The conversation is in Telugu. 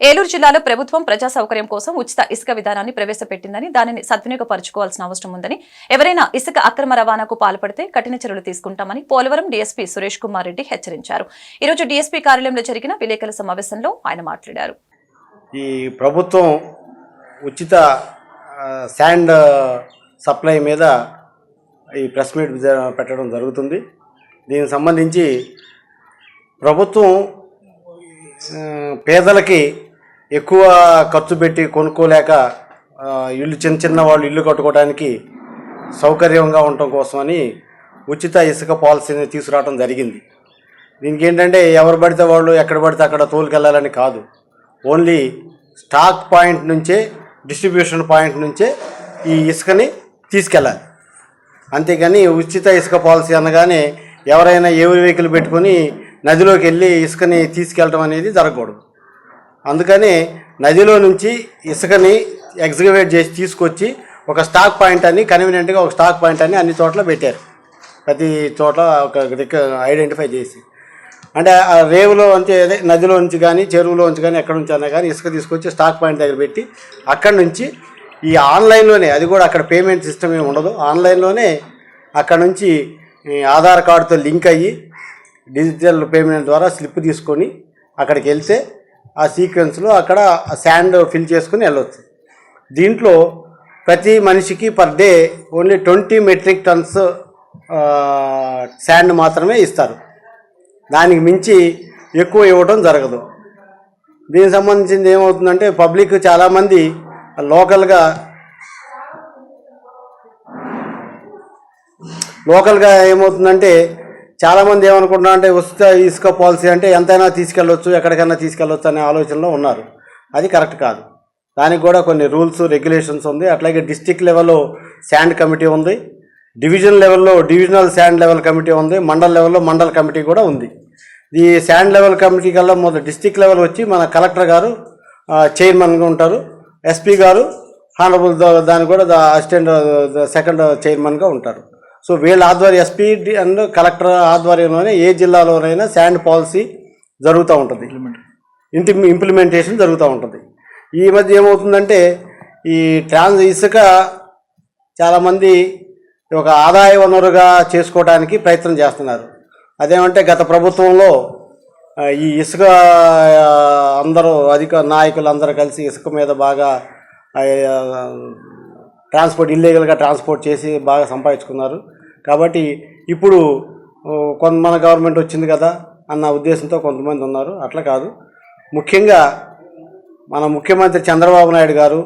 ఏలూరు జిల్లాలో ప్రభుత్వం ప్రజా సౌకర్యం కోసం ఉచిత ఇసుక విధానాన్ని ప్రవేశపెట్టిందని దానిని సద్వినియోగపరచుకోవాల్సిన అవసరం ఉందని ఎవరైనా ఇసుక అక్రమ రవాణాకు పాల్పడితే కఠిన చర్యలు తీసుకుంటామని పోలవరం డీఎస్పీ సురేష్ కుమార్ రెడ్డి హెచ్చరించారు. ఈ రోజు డీఎస్పీ కార్యాలయంలో జరిగిన విలేకరుల సమావేశంలో ఆయన మాట్లాడారు. ఈ ప్రభుత్వం ఉచిత శాండ్ సప్లై మీద ఈ ప్రెస్ మీట్ పెట్టడం జరుగుతుంది. దీనికి సంబంధించి ప్రభుత్వం పేదలకి ఎక్కువ ఖర్చు పెట్టి కొనుక్కోలేక ఇల్లు చిన్న చిన్న వాళ్ళు ఇల్లు కట్టుకోవడానికి సౌకర్యంగా ఉండటం కోసమని ఉచిత ఇసుక పాలసీని తీసుకురావడం జరిగింది. దీనికి ఏంటంటే ఎవరు పడితే వాళ్ళు ఎక్కడ పడితే అక్కడ తోలుకెళ్ళాలని కాదు. ఓన్లీ స్టాక్ పాయింట్ నుంచే డిస్ట్రిబ్యూషన్ పాయింట్ నుంచే ఈ ఇసుకని తీసుకెళ్ళాలి. అంతేగాని ఉచిత ఇసుక పాలసీ అనగానే ఎవరైనా ఏ వెహికల్ పెట్టుకొని నదిలోకి వెళ్ళి ఇసుకని తీసుకెళ్ళడం అనేది జరగకూడదు. అందుకని నదిలో నుంచి ఇసుకని ఎగ్జిక్యూట్ చేసి తీసుకొచ్చి ఒక స్టాక్ పాయింట్ అని కన్వీనియంట్గా ఒక స్టాక్ పాయింట్ అని అన్ని చోట్ల పెట్టారు. ప్రతి చోట్ల ఒక ఐడెంటిఫై చేసి. అంటే ఆ రేవులో అంటే అదే నదిలో నుంచి కానీ చెరువులో నుంచి కానీ ఎక్కడ నుంచి అన్నా కానీ ఇసుక తీసుకొచ్చి స్టాక్ పాయింట్ దగ్గర పెట్టి అక్కడి నుంచి ఈ ఆన్లైన్లోనే అది కూడా అక్కడ పేమెంట్ సిస్టమ్ ఏమి ఉండదు. ఆన్లైన్లోనే అక్కడ నుంచి ఆధార్ కార్డుతో లింక్ అయ్యి డిజిటల్ పేమెంట్ ద్వారా స్లిప్ తీసుకొని అక్కడికి వెళ్తే ఆ సీక్వెన్స్లో అక్కడ శాండ్ ఫిల్ చేసుకుని వెళ్ళొచ్చు. దీంట్లో ప్రతి మనిషికి per day only twenty metric tons sand మాత్రమే ఇస్తారు. దానికి మించి ఎక్కువ ఇవ్వడం జరగదు. దీనికి సంబంధించింది ఏమవుతుందంటే పబ్లిక్ చాలామంది లోకల్గా లోకల్గా ఏమవుతుందంటే చాలామంది ఏమనుకుంటున్నారు అంటే ఉచిత ఇసుక పాలసీ అంటే ఎంతైనా తీసుకెళ్ళొచ్చు ఎక్కడికైనా తీసుకెళ్ళొచ్చు అనే ఆలోచనలో ఉన్నారు. అది కరెక్ట్ కాదు. దానికి కూడా కొన్ని రూల్స్ రెగ్యులేషన్స్ ఉంది. అట్లాగే డిస్టిక్ లెవెల్లో శాండ్ కమిటీ ఉంది. డివిజన్ లెవెల్లో డివిజనల్ శాండ్ లెవెల్ కమిటీ ఉంది. మండల్ లెవెల్లో మండల్ కమిటీ కూడా ఉంది. ఈ శాండ్ లెవెల్ కమిటీ కల్లా మొదటి డిస్టిక్ లెవెల్ వచ్చి మన కలెక్టర్ గారు చైర్మన్గా ఉంటారు. ఎస్పీ గారు హానరబుల్ దాని కూడా అసిస్టెంట్ సెకండ్ చైర్మన్గా ఉంటారు. సో వీళ్ళ ఆధ్వర్యం ఎస్పీ అండ్ కలెక్టర్ ఆధ్వర్యంలోనే ఏ జిల్లాలోనైనా శాండ్ పాలసీ జరుగుతూ ఉంటుంది. ఇంటి ఇంప్లిమెంటేషన్ జరుగుతూ ఉంటుంది. ఈ మధ్య ఏమవుతుందంటే ఈ ట్రాన్స్ ఇసుక చాలామంది ఒక ఆదాయ వనరుగా చేసుకోవడానికి ప్రయత్నం చేస్తున్నారు. అదేమంటే గత ప్రభుత్వంలో ఈ ఇసుక అందరూ అధిక నాయకులు అందరూ కలిసి ఇసుక మీద బాగా ట్రాన్స్పోర్ట్ ఇల్లీగల్గా ట్రాన్స్పోర్ట్ చేసి బాగా సంపాదించుకున్నారు. కాబట్టి ఇప్పుడు కొంత మన గవర్నమెంట్ వచ్చింది కదా అన్న ఉద్దేశంతో కొంతమంది ఉన్నారు. అట్లా కాదు. ముఖ్యంగా మన ముఖ్యమంత్రి చంద్రబాబు నాయుడు గారు